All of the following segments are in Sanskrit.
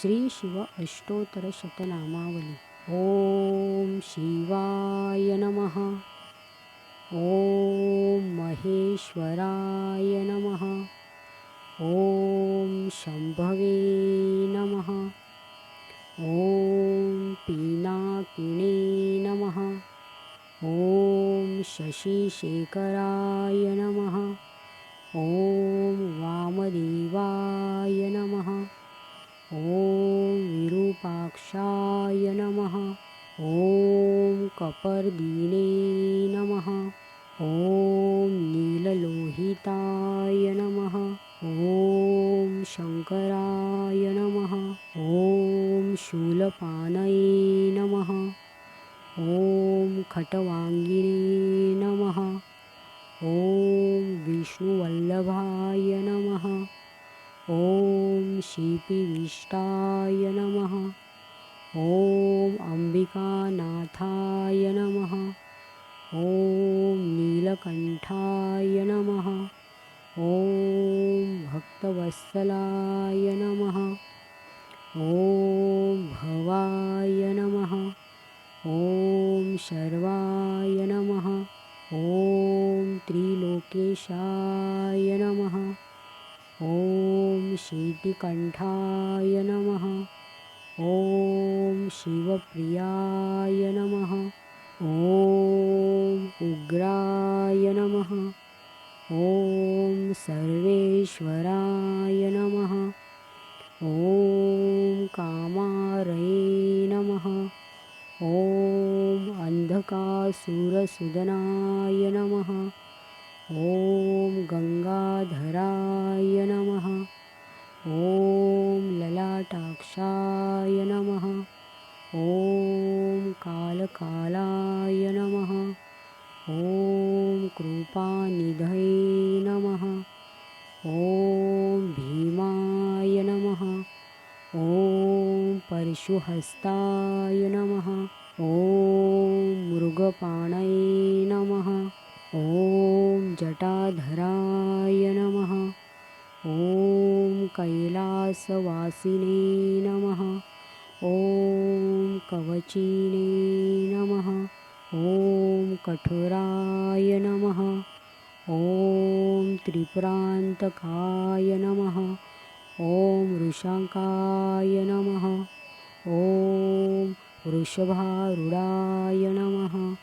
श्री शिव अष्टोत्तरशतनामावली ॐ शिवाय नमः ॐ महेश्वराय नमः ॐ शम्भवे नमः ॐ पिनाकिणे नमः ॐ शशिशेखराय नमः ॐ वामदेवाय नमः ॐ विरूपाक्षाय नमः। ॐ कपर्दिने नमः। ॐ नीललोहिताय नमः। ॐ शङ्कराय नमः। ॐ शूलपानये नमः। ॐ खटवाङ्गिने नमः। ॐ विष्णुवल्लभाय नमः। ॐ शिपिविष्टाय नमः। ॐ अम्बिकानाथाय नमः। ॐ नीलकण्ठाय नमः। ॐ भक्तवत्सलाय नमः। ॐ भवाय नमः। ॐ शर्वाय नमः। ॐ त्रिलोकेशाय नमः। ॐ शीतिकण्ठाय नमः। ॐ शिवप्रियाय नमः। ॐ उग्राय नमः। ॐ सर्वेश्वराय नमः। ॐ कामारये नमः। ॐ अन्धकासुरसुदनाय नमः। ॐ गङ्गाधराय नमः ॐ ललाटाक्षाय नमः। ॐ कालकालाय नमः। ॐ कृपानिधये नमः। ॐ भीमाय नमः। ॐ परशुहस्ताय नमः। ॐ मृगपाणये नमः। ॐ जटाधराय नमः। ॐ कैलासवासिने नमः। ॐ कवचिने नमः। ॐ कठोराय नमः। ॐ त्रिपुरान्तकाय नमः। ॐ वृषाकाय नमः। ॐ वृषभारूढाय नमः।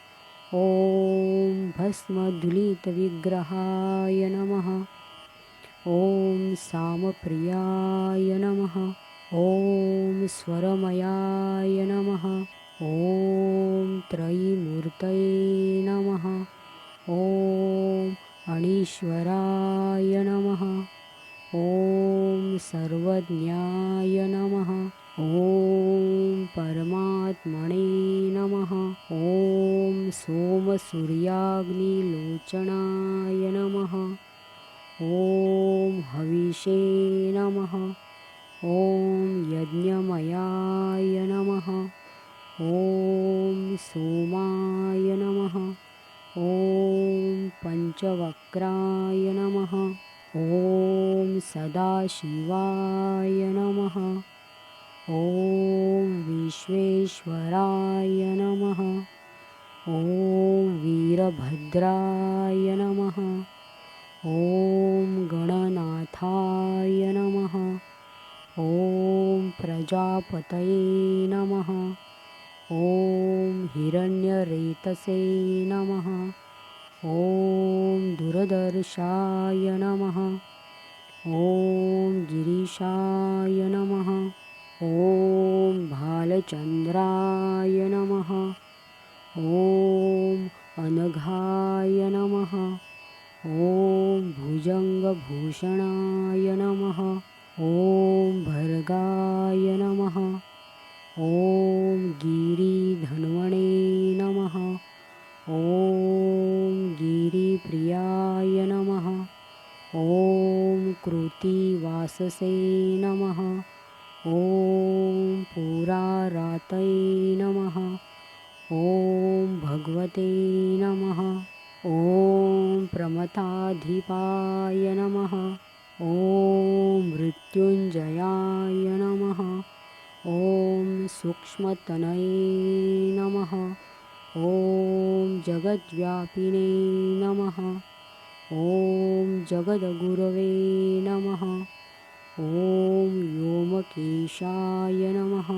ॐ भस्मधुलितविग्रहाय नमः ॐ सामप्रियाय नमः। ॐ स्वरमयाय नमः। ॐ त्रयीमूर्तये नमः। ॐ अणीश्वराय नमः। ॐ सर्वज्ञाय नमः। ॐ परमात्मने नमः। ॐ सोमसूर्याग्निलोचनाय नमः ॐ हविषे नमः। ॐ यज्ञमयाय नमः। ॐ सोमाय नमः। ॐ पञ्चवक्राय नमः। ॐ सदाशिवाय नमः। ॐ विश्वेश्वराय नमः। ॐ वीरभद्राय नमः ॐ गणनाथाय नमः। ॐ प्रजापतये नमः। ॐ हिरण्यरेतसे नमः। ॐ दुरदर्शाय नमः। ॐ गिरीशाय नमः। ॐ भालचन्द्राय नमः। ॐ अनघाय नमः। ॐ भुजङ्गभूषणाय नमः। ॐ भर्गाय नमः। ॐ गिरिधन्वणे नमः। ॐ गिरिप्रियाय नमः। ॐ कृतिवाससे नमः। ॐ पुरारातये नमः। ॐ भगवते नमः ॐ प्रमथाधिपाय नमः। ॐ मृत्युञ्जयाय नमः। ॐ सूक्ष्मतनये नमः। ॐ जगद्व्यापिने नमः। ॐ जगद्गुरवे नमः। ॐ व्योमकेशाय नमः।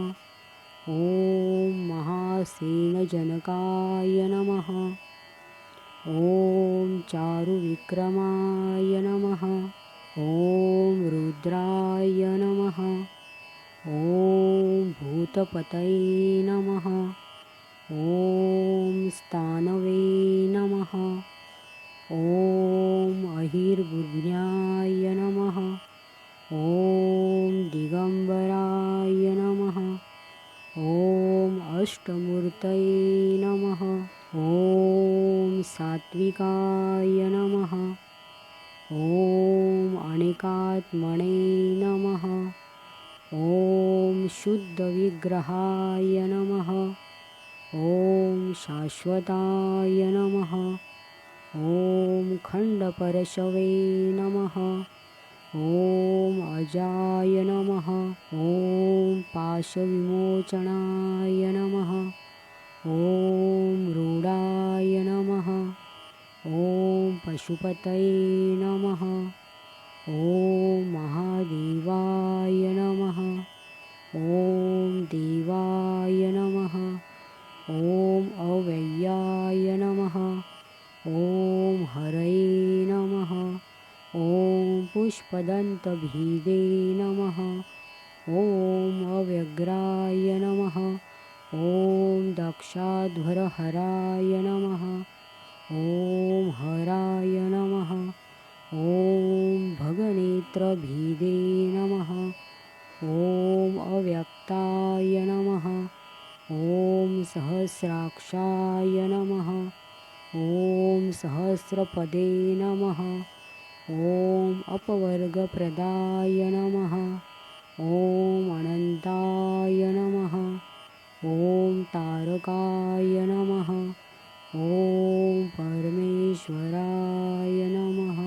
ॐ महासेनजनकाय नमः। ॐ चारुविक्रमाय नमः। ॐ रुद्राय नमः। ॐ भूतपतये नमः। ॐ स्थानवे अष्टमूर्तये नमः। ॐ सात्विकाय नमः। ॐ अणिकात्मने नमः। ॐ शुद्धविग्रहाय नमः। ॐ शाश्वताय नमः। ॐ खण्डपरशवे नमः ॐ अजाय नमः। ॐ पाशविमोचनाय नमः। ॐ रूढाय नमः। ॐ पशुपतये नमः। ॐ महादेवाय नमः। ॐ देवाय ॐ पुष्पदन्तभिदे नमः। ॐ अव्यग्राय नमः। ॐ दक्षाध्वरहराय नमः। ॐ हराय नमः। ॐ भगनेत्रभिदे नमः। ॐ अव्यक्ताय नमः। ॐ सहस्राक्षाय नमः। ॐ सहस्रपदे नमः ॐ अपवर्गप्रदाय नमः। ॐ अनन्ताय नमः। ॐ तारकाय नमः। ॐ परमेश्वराय नमः